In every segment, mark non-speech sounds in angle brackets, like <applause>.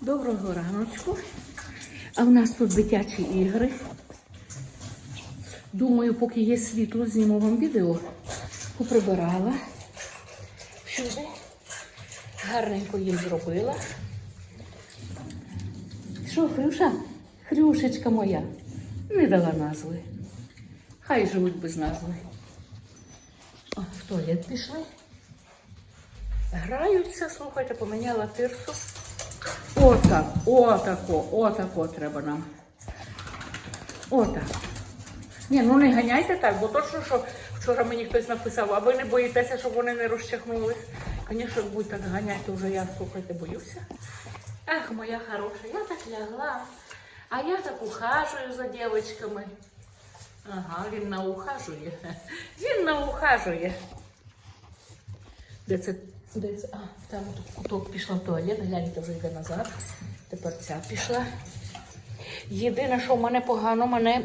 Доброго раночку. А в нас тут дитячі ігри. Думаю, поки є світло, зніму вам відео. Поприбирала. Всюди. Гарненько їм зробила. Що, Хрюша? Хрюшечка моя. Не дала назви. Хай живуть без назви. О, в туалет пішли. Граються, слухайте, поміняла тирсу. Отак, отако, отако треба нам. Отак. Ні, ну не ганяйте так, бо точно, що вчора мені хтось написав, а ви не боїтеся, щоб вони не розчахнулись. Звісно, як будуть так ганяти, вже я, слухайте, боюся. Ах, моя хороша, я так лягла, а я так ухажую за дівчатками. Ага, він наухажує. <laughs> Він наухажує. Де це? Це? А, там от куток пішла в туалет, гляньте, вже йде назад. Тепер ця пішла. Єдине, що в мене погано, мене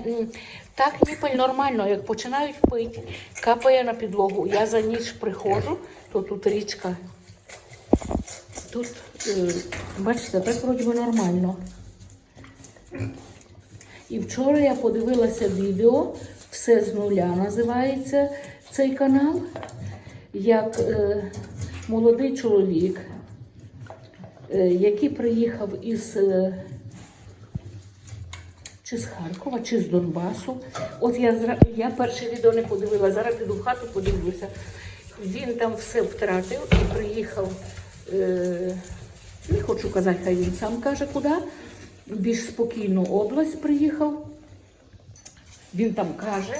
так ніпель нормально, як починають пити, капає на підлогу. Я за ніч приходжу, то тут річка. Тут, е, бачите, так вроді би нормально. І вчора я подивилася відео, все з нуля називається цей канал, як е, молодий чоловік, е, який приїхав із е, чи з Харкова, чи з Донбасу. От я, я перше відео не подивилася, зараз піду в хату, подивлюся. Він там все втратив і приїхав. Е, не хочу казати, хай він сам каже, куди. Більш спокійну область приїхав. Він там каже,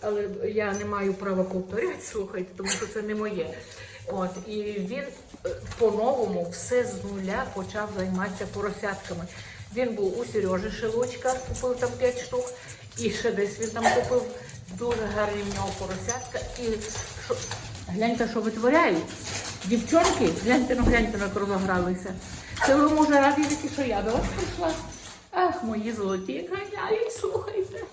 але я не маю права повторяти, слухайте, тому що це не моє. От, і він е, по-новому все з нуля почав займатися поросятками. Він був у Сережі Шелочка, купив там 5 штук, і ще десь він там купив дуже гарні в нього поросятка. І що, гляньте, що витворяють. Дівчонки, гляньте, ну гляньте, як розогралися. Це ви може раді, що я до вас прийшла. Ах, мої золоті, ганяють, слухайте.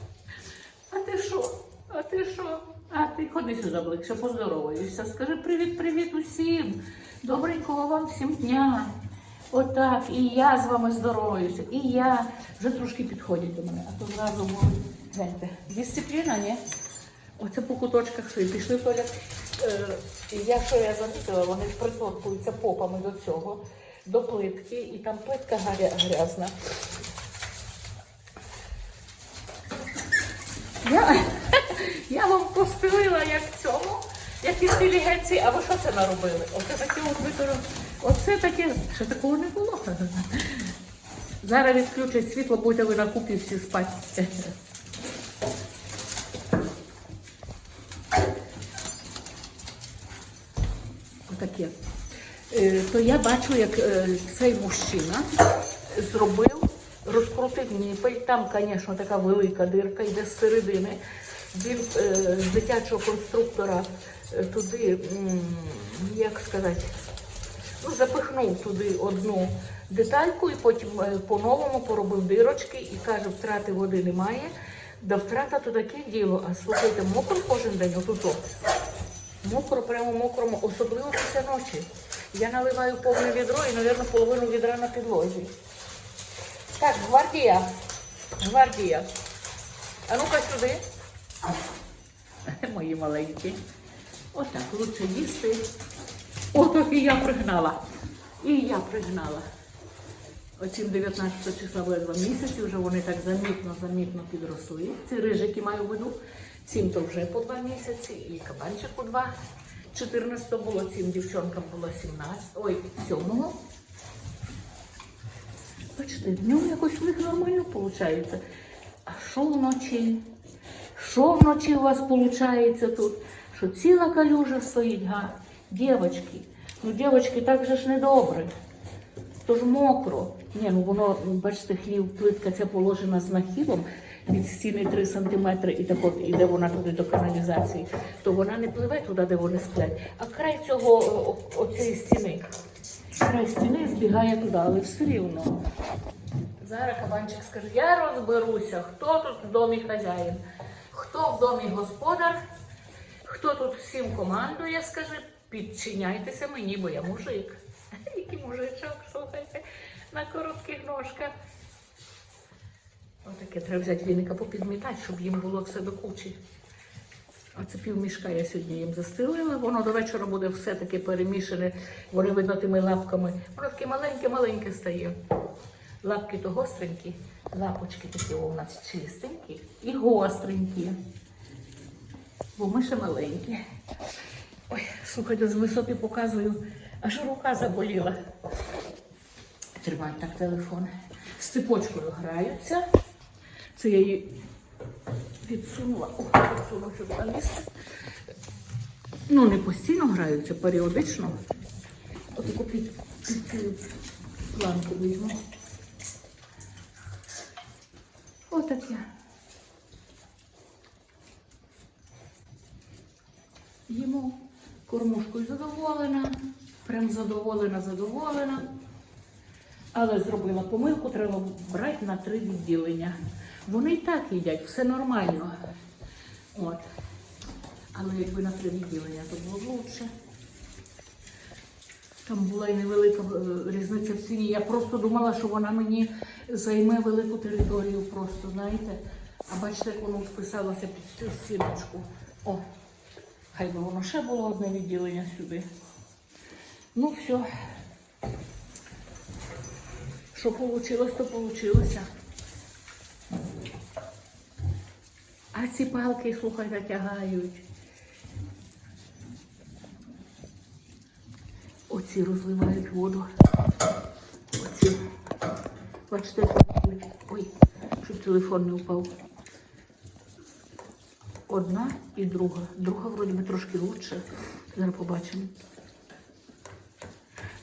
А ти що? А ти що? А ти ходи сюди ближче, поздороваюся. Скажи привіт-привіт усім. Добренького вам всім дня. Отак, і я з вами здороваюся, і я вже трошки підходять до мене, а то зразу можуть. Гляньте, дисципліна, ні? Оце по куточках свої пішли в. Е, я що я замітила, вони приторкуються попами до цього, до плитки, і там плитка гаря- грязна. Я, я вам постелила як цьому, як інтелігенції, а ви що це наробили? Оце таке от. Оце таке, ще такого не було. Зараз відключать світло, будете ви на купі всі спати. Отаке. Е, То я бачу, як е, цей мужчина зробив, розкрутив ніпель. Там, звісно, така велика дирка йде з середини. Він е, з дитячого конструктора е, туди, як сказати, ну, запихнув туди одну детальку і потім е, по-новому поробив дирочки і каже, втрати води немає. Да втрата то таке діло. А слухайте, мокро кожен день отут. от. Мокро, прямо мокрому, особливо після ночі. Я наливаю повне відро і, мабуть, половину відра на підлозі. Так, гвардія. Гвардія. А ну-ка сюди. <laughs> Мої маленькі. Отак, лучше їсти. Ото і я пригнала. І я пригнала. Оцім 19 числа буде два місяці, вже вони так замітно-замітно підросли. Ці рижики маю в виду. Цим то вже по два місяці, і кабанчику два. 14 було, цим дівчонкам було 17, ой, 7. Бачите, днем якось у них нормально виходить. А що вночі? Що вночі у вас виходить тут? Що ціла калюжа стоїть, га? Дівочки. Ну, дівочки, так же ж недобре. То ж мокро. Ні, ну воно, бачите, хлів, плитка ця положена з нахилом від стіни 3 см і так от іде вона туди до каналізації, то вона не пливе туди, де вони сплять. А край цього оцієї стіни, край стіни збігає туди, але все рівно. Зараз кабанчик скаже, я розберуся, хто тут в домі хазяїн, хто в домі господар, хто тут всім командує, скаже, підчиняйтеся мені, бо я мужик. <laughs> Який мужичок, слухайте. на коротких ножках. Отаке треба взяти віника попідмітати, щоб їм було все до кучі. А це півмішка я сьогодні їм застелила. Воно до вечора буде все таке перемішане. Вони видно тими лапками. Воно таке маленьке-маленьке стає. Лапки то гостренькі, лапочки такі у нас чистенькі і гостренькі. Бо ми ще маленькі. Ой, слухайте, з висоти показую, аж рука заболіла. Тримають так телефон. З цепочкою граються. Це я її відсунула. О, відсунула сюди на місце. Ну, не постійно граються, періодично. Отаку під, під цю планку візьму. Отаке. Їмо кормушкою задоволена, прям задоволена, задоволена. Але зробила помилку, треба брати на три відділення. Вони і так їдять, все нормально. От. Але якби на три відділення, то було б лучше. Там була і невелика е, різниця в ціні. Я просто думала, що вона мені займе велику територію, просто, знаєте. А бачите, як воно вписалося під цю стіночку. О, хай би воно ще було одне відділення сюди. Ну, все. Що вийшло, то вийшло. А ці палки, слухайте, тягають. Оці розливають воду. Оці. Бачите, ой, щоб телефон не впав. Одна і друга. Друга вроді би трошки лучше. Зараз побачимо.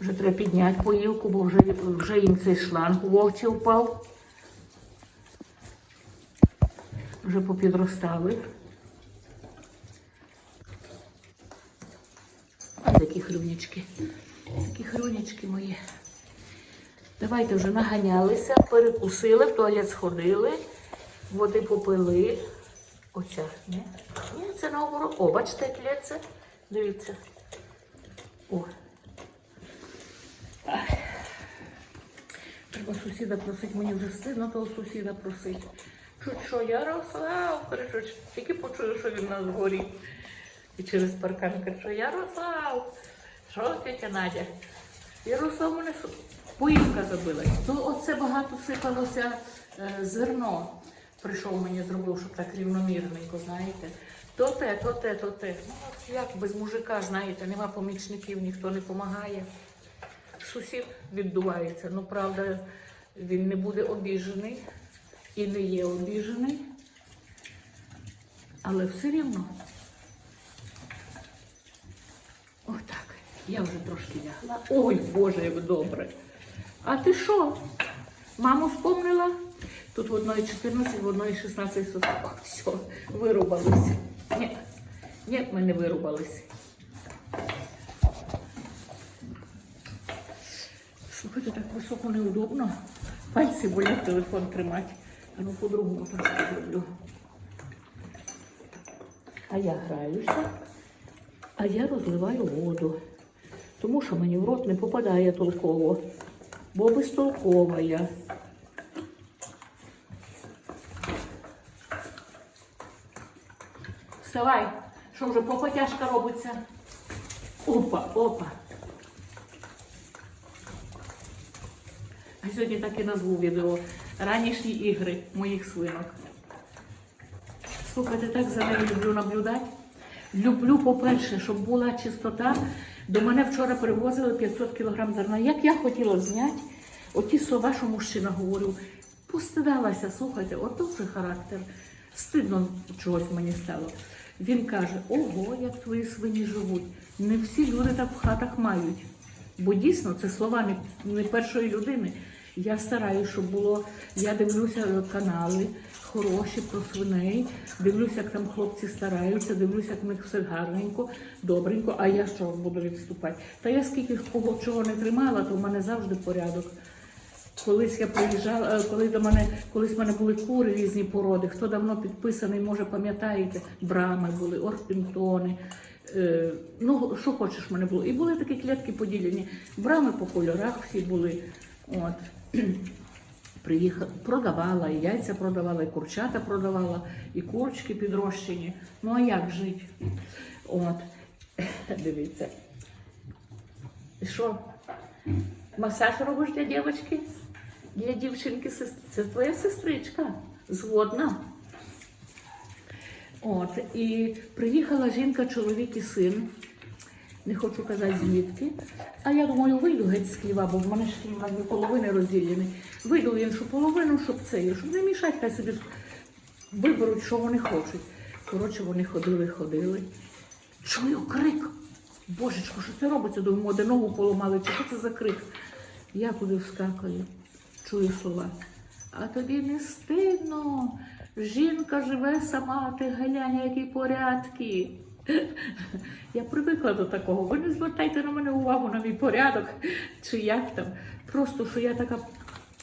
Вже треба підняти поїлку, бо вже, вже їм цей шланг в очі впав. Вже попідростали. Такі хрюнячки. Такі хрюнячки мої. Давайте вже наганялися, перекусили, в туалет сходили, води попили. Оця, ні? Ні, це наоборот. О, бачите, як лється? Дивіться. О. Треба сусіда просити, мені вже стидно того сусіда просити. Чуть що, Ярослав, каже, тільки почую, що він на згорі. І через паркан каже, що Ярослав, що тетя Надя? Ярослав мене поївка забилась. То оце багато сипалося е, зерно. Прийшов мені зробив, щоб так рівномірненько, знаєте. То те, то те, то те. Ну, от як без мужика, знаєте, нема помічників, ніхто не допомагає. Сусід віддувається. Ну, правда, він не буде обіжений і не є обіжений. Але все рівно. Отак. Я вже трошки лягла. Ой, Боже, як добре. А ти що? Маму спомнила? Тут в одної 14, в одної 16 сосок. Все, вирубались. Ні, ні, ми не вирубались. Слухайте, так високо неудобно. Пальці болять телефон тримати. А ну по-другому трошки зроблю. А я граюся, а я розливаю воду. Тому що мені в рот не попадає толково, бо безтолкова я. Вставай, що вже попа тяжка робиться. Опа, опа. А сьогодні так і назву відео. Ранішні ігри моїх свинок. Слухайте, так за нею люблю наблюдати. Люблю, по-перше, щоб була чистота. До мене вчора привозили 500 кг зерна. Як я хотіла зняти, оті слова, що мужчина говорив, постидалася, слухайте, ото вже характер. Стидно чогось мені стало. Він каже: ого, як твої свині живуть. Не всі люди так в хатах мають. Бо дійсно це слова не, першої людини. Я стараюся, щоб було. Я дивлюся канали хороші про свиней, дивлюся, як там хлопці стараються, дивлюся, як в них все гарненько, добренько. А я що буду відступати? Та я скільки кого чого не тримала, то в мене завжди порядок. Колись я приїжджала, е, коли до мене, колись в мене були кури різні породи. Хто давно підписаний, може пам'ятаєте, брами були, орпінтони. Е, ну, що хочеш в мене було. І були такі клітки поділені. Брами по кольорах всі були. От. Приїхала, продавала, і яйця продавала, і курчата продавала, і курочки підрощені. Ну а як жити? От, <laughs> дивіться. Що? Масаж робиш для дівчинки? Для дівчинки сес- це твоя сестричка. Згодна. От, і приїхала жінка, чоловік і син. Не хочу казати звідки. А я думаю, вийду геть з хліва, бо в мене ж на дві половини розділений. Вийду в іншу половину, щоб це, щоб не мішати, хай собі виберуть, що вони хочуть. Коротше, вони ходили, ходили. Чую крик. Божечко, що це робиться? Думаю, де ногу поламали, чи що це за крик? Я куди вскакую, чую слова. А тобі не стидно. Жінка живе сама, ти глянь, які порядки. Я привикла до такого. Ви не звертайте на мене увагу на мій порядок чи як там. Просто що я така,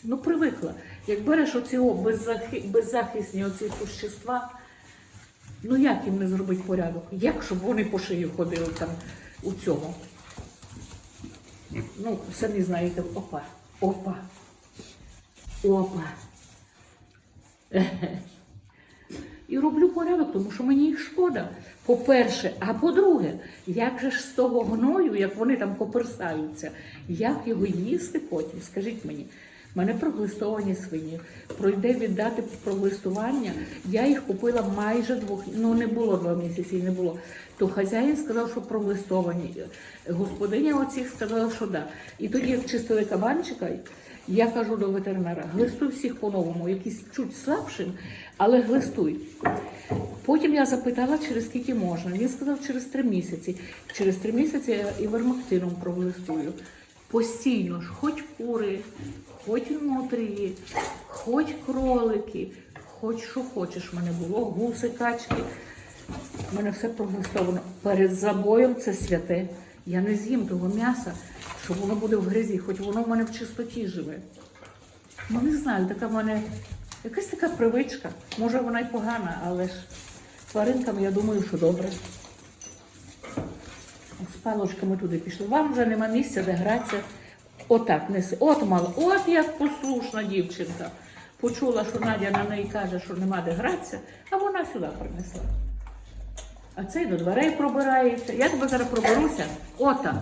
ну привикла. Як береш оці о, беззахи, беззахисні оці существа, ну як їм не зробити порядок? Як щоб вони по шию ходили там у цьому? Ну, самі знаєте, опа, опа, опа. І роблю порядок, тому що мені їх шкода. По-перше, а по-друге, як же ж з того гною, як вони там коперсаються, як його їсти потім? Скажіть мені, мене проглистовані свині. Пройде віддати проглистування. Я їх купила майже двох, ну не було два місяці, не було. То хазяїн сказав, що проглистовані. Господиня оцих сказала, що да. І тоді, як чистили кабанчика, я кажу до ветеринара, глистуй всіх по-новому, якісь чуть слабшим, але глистуй. Потім я запитала, через скільки можна. Він сказав, через три місяці. Через три місяці я івермектином проглистую. Постійно ж, хоч кури, хоч нутрії, хоч кролики, хоч що хочеш в мене було, гуси, качки. У мене все проглистовано. Перед забоєм це святе. Я не з'їм того м'яса, що воно буде в грязі, хоч воно в мене в чистоті живе. Ну не знаю, така в мене якась така привичка. Може вона й погана, але ж тваринкам я думаю, що добре. З палочками туди пішли. Вам вже нема місця, де гратися. Отак неси. От мала, от як послушна дівчинка. Почула, що Надя на неї каже, що нема де гратися, а вона сюди принесла. А цей до дверей пробирається. Я тебе зараз проберуся. Отак.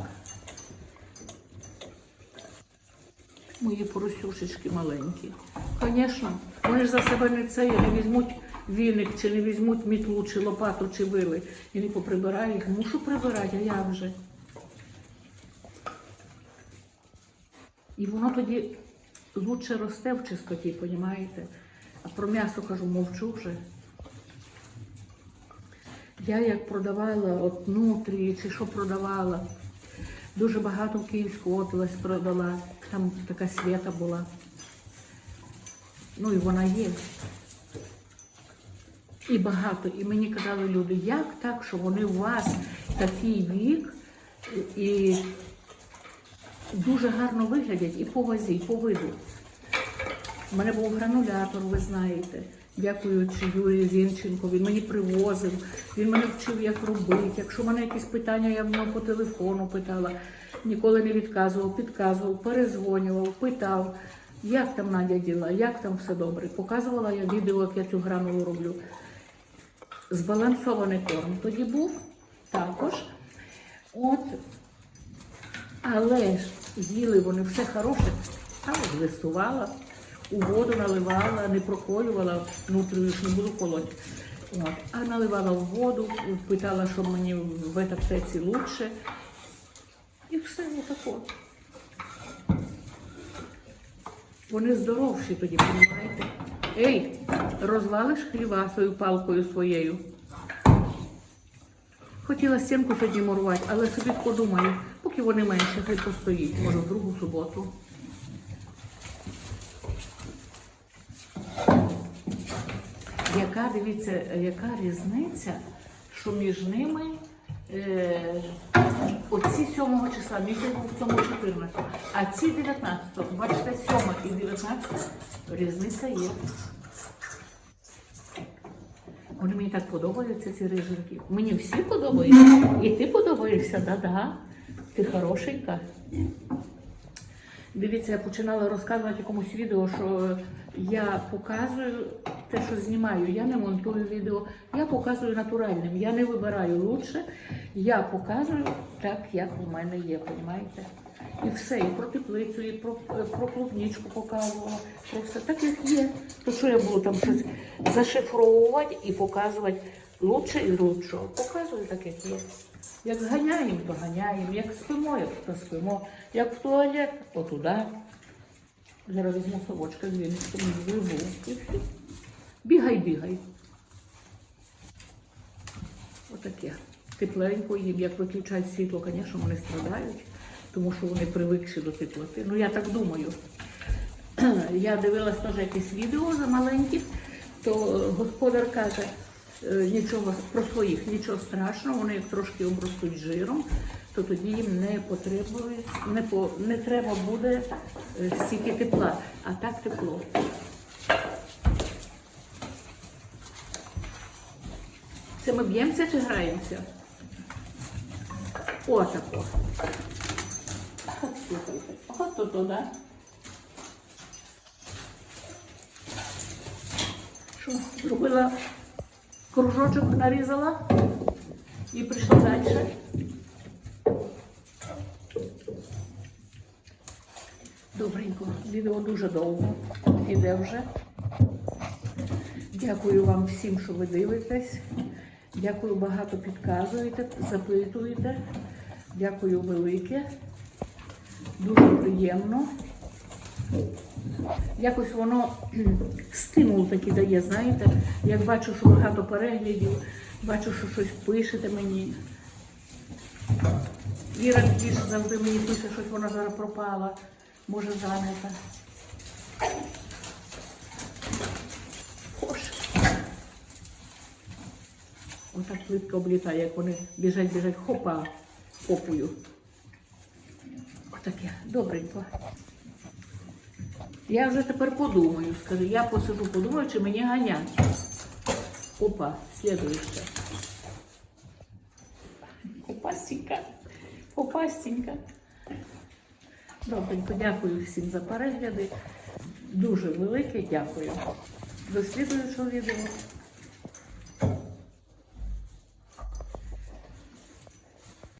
Мої поросюшечки маленькі. Звісно, вони ж за себе не це, не візьмуть віник, чи не візьмуть мітлу, чи лопату, чи вили. І не поприбирають. Мушу прибирати, а я вже. І воно тоді лучше росте в чистоті, понімаєте? А про м'ясо кажу, мовчу вже. Я як продавала от нутрії чи що продавала, дуже багато в Київську область продала. Там така свята була. Ну і вона є. І багато. І мені казали люди, як так, що вони у вас такий вік і дуже гарно виглядять і по вазі, і по виду. У мене був гранулятор, ви знаєте. Дякуючи Юрію Зінченко, він мені привозив, він мене вчив, як робити. Якщо в мене якісь питання, я в нього по телефону питала, ніколи не відказував, підказував, перезвонював, питав, як там Надя діла, як там все добре. Показувала я відео, як я цю гранулу роблю. Збалансований корм тоді був також. От, але ж їли вони все хороше, але глистувала, у воду наливала, не проколювала, внутрішню не буду колоти. От. А наливала в воду, питала, що мені в аптеці лучше. І все отако. Вони здоровші тоді, розумієте? Ей, розвалиш хліва свою палкою своєю. Хотіла стінку сьогодні мурувати, але собі подумаю, поки вони менше, хай постоїть, може в другу суботу. Яка, дивіться, яка різниця, що між ними е, оці 7 числа, був в цьому 14, а ці 19. Бачите, 7 і 19 різниця є. Вони мені так подобаються, ці рижинки. Мені всі подобаються. І ти подобаєшся, да-да. Ти хорошенька. Дивіться, я починала розказувати якомусь відео, що я показую те, що знімаю. Я не монтую відео, я показую натуральним. Я не вибираю лучше. Я показую так, як у мене є, розумієте? І все, і про теплицю, і про, про клубничку показувала, про все так, як є. То що я буду там щось зашифровувати і показувати лучше і лучшого. Показую так, як є. Як зганяємо, то ганяємо, як спимо, як то спимо, як в туалет, то туди. Зараз візьму совочка з віночком, звиву. Бігай, бігай. Отаке. Тепленько їм, як виключають світло, звісно, вони страдають, тому що вони привикші до теплоти. Ну, я так думаю. <clears throat> Я дивилась теж якесь відео за маленьких, то господар каже, е, нічого про своїх, нічого страшного, вони як трошки обростуть жиром, то тоді їм не потребує, не, по, не треба буде е, стільки тепла, а так тепло. Це ми б'ємося чи граємося? Отако. От от то туди. Що, зробила кружочок, нарізала і прийшла далі. Добренько, відео дуже довго іде вже. Дякую вам всім, що ви дивитесь. Дякую, багато підказуєте, запитуєте. Дякую велике. Дуже приємно. Якось воно <clears throat> стимул такий дає, знаєте. Як бачу, що багато переглядів, бачу, що щось пишете мені. Віра більше завжди мені пише, щось вона зараз пропала, може зайнята. Отак плитка облітає, як вони біжать, біжать, хопа, хопую. Отаке, добренько. Я вже тепер подумаю, скажу, я посижу, подумаю, чи мені ганять. Опа, слідуюче. Опастенька, опастенька. Добренько, дякую всім за перегляди. Дуже велике дякую. До слідуючого відео.